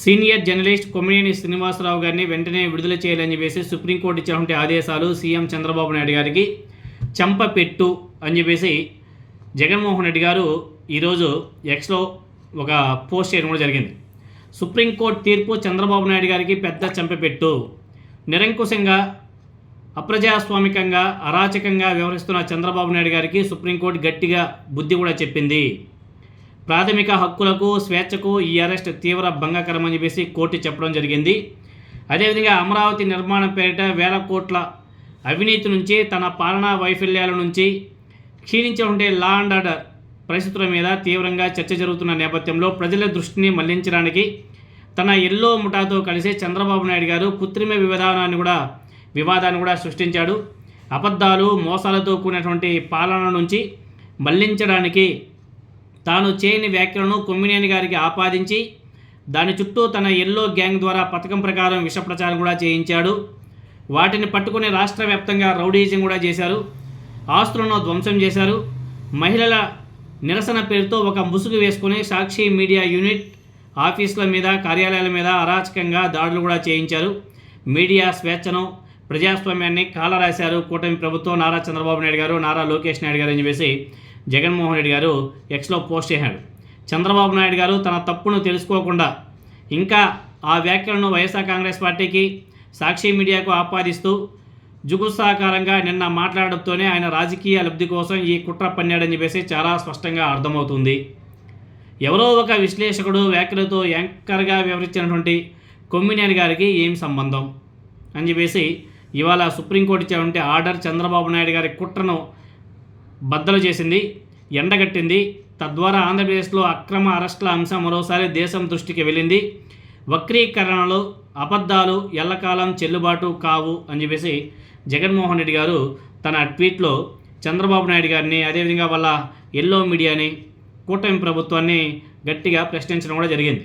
Senior journalist Kommineni Srinivasarao గారిని వెంటనే విడుదల చేయాలని చెప్పేసి సుప్రీంకోర్టు ఇచ్చినటువంటి ఆదేశాలు సీఎం చంద్రబాబు నాయుడు గారికి చంపపెట్టు అని చెప్పేసి జగన్మోహన్ రెడ్డి గారు ఈరోజు ఎక్స్లో ఒక పోస్ట్ చేయడం కూడా జరిగింది. సుప్రీంకోర్టు తీర్పు చంద్రబాబు నాయుడు గారికి పెద్ద చంపపెట్టు. నిరంకుశంగా అప్రజాస్వామికంగా అరాచకంగా వ్యవహరిస్తున్న చంద్రబాబు నాయుడు గారికి సుప్రీంకోర్టు గట్టిగా బుద్ధి కూడా చెప్పింది. ప్రాథమిక హక్కులకు స్వేచ్ఛకు ఈ అరెస్ట్ తీవ్ర భంగకరమని చెప్పేసి కోర్టు చెప్పడం జరిగింది. అదేవిధంగా అమరావతి నిర్మాణం పేరిట వేల కోట్ల అవినీతి నుంచి తన పాలనా వైఫల్యాల నుంచి క్షీణించి ఉండే లా అండ్ ఆర్డర్ పరిస్థితుల మీద తీవ్రంగా చర్చ జరుగుతున్న నేపథ్యంలో ప్రజల దృష్టిని మళ్ళించడానికి తన ఎల్లో ముఠాతో కలిసి చంద్రబాబు నాయుడు గారు కృత్రిమ విధానాన్ని కూడా వివాదాన్ని కూడా సృష్టించాడు. అబద్ధాలు మోసాలతో కూడినటువంటి పాలన నుంచి మళ్ళించడానికి తాను చేయని వ్యాఖ్యలను కొమ్మినేని గారికి ఆపాదించి దాని చుట్టూ తన ఎల్లో గ్యాంగ్ ద్వారా పథకం ప్రకారం విష ప్రచారం కూడా చేయించాడు. వాటిని పట్టుకుని రాష్ట్ర వ్యాప్తంగా రౌడీజం కూడా చేశారు. ఆస్తులను ధ్వంసం చేశారు. మహిళల నిరసన పేరుతో ఒక ముసుగు వేసుకుని సాక్షి మీడియా యూనిట్ ఆఫీసుల మీద కార్యాలయాల మీద అరాచకంగా దాడులు కూడా చేయించారు. మీడియా స్వేచ్ఛను ప్రజాస్వామ్యాన్ని కాలరాశారు. కూటమి ప్రభుత్వం నారా చంద్రబాబు నాయుడు గారు నారా లోకేష్ నాయుడు గారు అని చెప్పేసి జగన్మోహన్ రెడ్డి గారు ఎక్స్లో పోస్ట్ చేశాడు. చంద్రబాబు నాయుడు గారు తన తప్పును తెలుసుకోకుండా ఇంకా ఆ వ్యాఖ్యలను వైఎస్ఆర్ కాంగ్రెస్ పార్టీకి సాక్షి మీడియాకు ఆపాదిస్తూ జుగుత్సాకారంగా నిన్న మాట్లాడడంతోనే ఆయన రాజకీయ లబ్ధి కోసం ఈ కుట్ర పన్నాడని చెప్పేసి చాలా స్పష్టంగా అర్థమవుతుంది. ఎవరో ఒక విశ్లేషకుడు వ్యాఖ్యలతో యాంకర్గా వివరించినటువంటి కొమ్మినేని గారికి ఏం సంబంధం? అని చెప్పేసి ఇవాళ సుప్రీంకోర్టు ఇచ్చినటువంటి ఆర్డర్ చంద్రబాబు నాయుడు గారి కుట్రను బద్దలు చేసింది ఎండగట్టింది. తద్వారా ఆంధ్రప్రదేశ్లో అక్రమ అరెస్టుల అంశం మరోసారి దేశం దృష్టికి వెళ్ళింది. వక్రీకరణలు అబద్ధాలు ఎల్లకాలం చెల్లుబాటు కావు అని చెప్పేసి జగన్మోహన్ రెడ్డి గారు తన ట్వీట్లో చంద్రబాబు నాయుడు గారిని అదేవిధంగా వాళ్ళ ఎల్లో మీడియాని కూటమి ప్రభుత్వాన్ని గట్టిగా ప్రశ్నించడం కూడా జరిగింది.